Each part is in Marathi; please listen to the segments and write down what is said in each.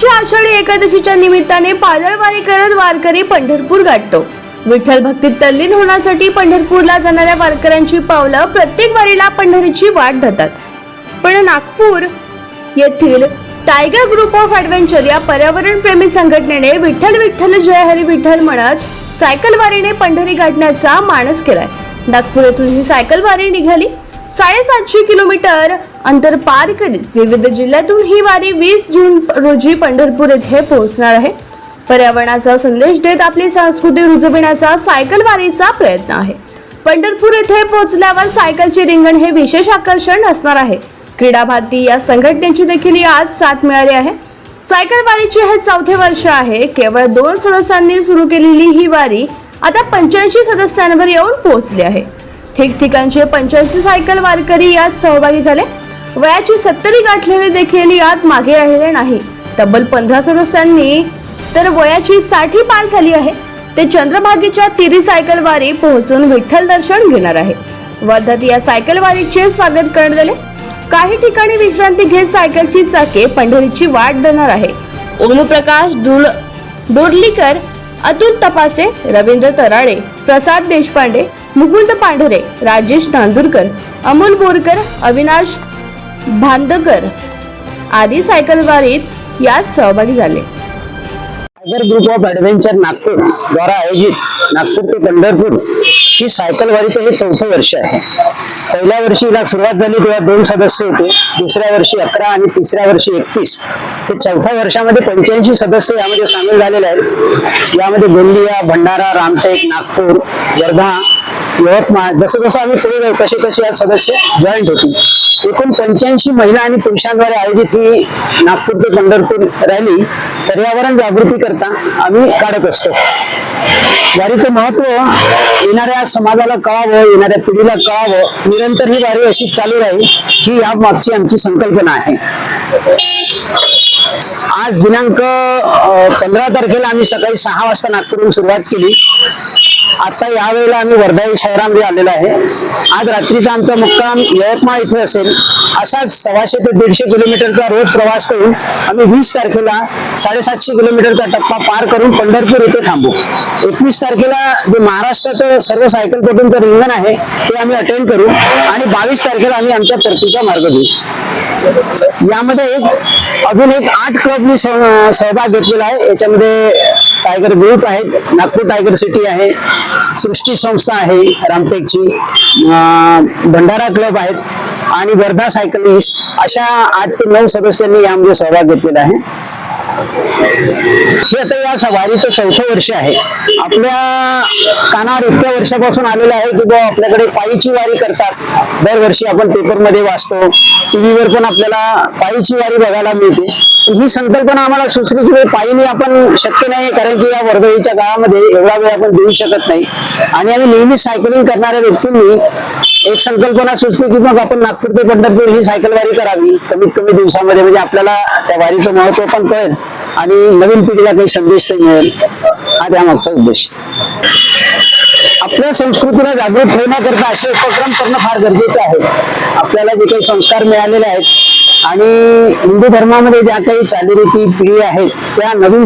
दरवर्षी आषाढी एकादशीच्या निमित्ताने पादळवारी करत वारकरी पंढरपूर गाठतो. विठ्ठल भक्तीत तल्लीन होण्यासाठी पंढरपूरला जाणाऱ्या वारकऱ्यांची पावलं प्रत्येक वारीला पंढरीची वाट धरतात. पण नागपूर येथील टायगर ग्रुप ऑफ ॲडव्हेंचर या पर्यावरणप्रेमी संघटनेने विठ्ठल विठ्ठल जय हरी विठ्ठल म्हणत सायकल वारीने पंढरी गाठण्याचा मानस केलाय. नागपूर येथून ही सायकल वारी निघाली. साडेसातशे किलोमीटर अंतर पार करीत विविध जिल्ह्यातून ही वारी वीस जून रोजी पंढरपूर येथे पोहोचणार आहे. पर्यावरणाचा संदेश देत आपली संस्कृती रुजविण्याचा सायकल वारीचा प्रयत्न आहे. पंढरपूर येथे पोहोचल्यावर सायकलचे रिंगण हे विशेष आकर्षण असणार आहे. क्रीडा भारती या संघटनेची देखील आज साथ मिळाली आहे. सायकल वारीचे हे चौथे वर्ष आहे. केवळ दोन सदस्यांनी सुरू केलेली ही वारी आता पंच्याऐंशी सदस्यांवर येऊन पोहोचली आहे. ठिकठिकाणचे पंच्याऐंशी सायकल वारकरी यात सहभागी झाले. वयाची सत्तरी गाठलेले देखील यात मागे राहिलेले नाही. तब्बल पंधरा सदस्यांनी तर वयाची साठी पार झाली आहे. ते चंद्रभागेच्या तिरी सायकल वारी पोहोचून विठ्ठल दर्शन घेणार आहे. वर्धात या सायकल वारीचे स्वागत करण्यात आले. काही ठिकाणी विश्रांती घेत सायकलची चाके पंढरीची वाट धरणार आहे. ओमप्रकाश दुल डोरलीकर अतुल तपासे रवींद्र तराळे प्रसाद देशपांडे मुकुंद पांढरे राजेश नांदुरकर अमोल बोरकर अविनाश भांदकर आदी सायकलवारीत यात सहभागी झाले. Tiger group of adventure Nagpur द्वारा आयोजित नागपूर ते पंढरपूर ही सायकलवारीचं हे चौथं वर्ष आहे. पहिल्या वर्षी हिला सुरुवात झाली तेव्हा दोन सदस्य होते. दुसऱ्या वर्षी अकरा आणि तिसऱ्या वर्षी एकतीस. ते चौथ्या वर्षामध्ये पंच्याऐंशी सदस्य यामध्ये सामील झालेले आहेत. यामध्ये गोंदिया भंडारा रामटेक नागपूर वर्धा यवतमाळ जसं जसं आम्ही पुढे जाऊ तसे तसे या सदस्य जॉईंट होतील. एकूण पंच्याऐंशी महिला आणि पुरुषांद्वारे आयोजित ही नागपूर ते पंढरपूर रॅली पर्यावरण जागृती करता आम्ही काढत असतो. वारीचं महत्त्व येणाऱ्या समाजाला कळावं येणाऱ्या पिढीला कळावं निरंतर ही वारी अशी चालू राहील ही या मागची आमची संकल्पना आहे. आज दिनांक पंधरा तारखेला आम्ही सकाळी सहा वाजता नागपूरहून सुरुवात केली. आता यावेळेला आम्ही वर्धा शहरामध्ये आलेलो आहे. आज रात्रीचा आमचा मुक्काम यवतमाळ इथे असेल. असाच सव्वाशे ते दीडशे किलोमीटरचा रोज प्रवास करून आम्ही वीस तारखेला साडेसातशे किलोमीटरचा टप्पा पार करून पंढरपूर येथे थांबू. एकवीस तारखेला जे महाराष्ट्रात सर्व सायकलपटूंचं रिंगण आहे ते आम्ही अटेंड करू आणि बावीस तारखेला आम्ही आमच्या परतीचा मार्ग घेऊ. यामध्ये अजून एक आठ क्लबनी मी सहभाग घेतलेला आहे. याच्यामध्ये टायगर ग्रुप आहे नागपूर टायगर सिटी आहे सृष्टी संस्था आहे रामटेकची भंडारा क्लब आहेत आणि वर्धा सायकलिस्ट अशा आठ ते नऊ सदस्यांनी यामध्ये सहभाग घेतलेला आहे. हे आता या सवारीचं चौथं वर्ष आहे. आपल्या कानावर इतक्या वर्षापासून आलेलं आहे की बुवा आपल्याकडे पायीची वारी करतात. दरवर्षी आपण पेपरमध्ये वाचतो. टीव्हीवर पण आपल्याला पायीची वारी बघायला मिळते. ही संकल्पना आम्हाला सुचली की पायीने आपण शक्य नाही कारण की या वर्दळीच्या काळामध्ये एवढा वेळ आपण देऊ शकत नाही. आणि आम्ही नेहमी सायकलिंग करणाऱ्या व्यक्तींनी एक संकल्पना सुचली की मग आपण नागपूर ते पंढरपूर ही सायकल वारी करावी. कमीत कमी दिवसामध्ये म्हणजे आपल्याला त्या वारीचं महत्त्व पण कळेल. आणि नवीन पिढीला काही संदेश मिळेल. हा त्यामागचा उद्देश. आपल्या संस्कृतीला जागृत ठेवण्याकरता असे उपक्रम करणं फार गरजेचं आहे. आपल्याला जे काही संस्कार मिळालेले आहेत आणि हिंदू धर्मामध्ये ज्या काही चालीरीती पिढी आहेत त्या नवीन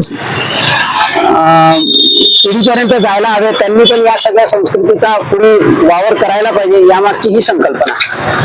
पिढीपर्यंत जायला हव्या त्यांनी पण या सगळ्या संस्कृतीचा पुढे वावर करायला पाहिजे यामागची ही संकल्पना.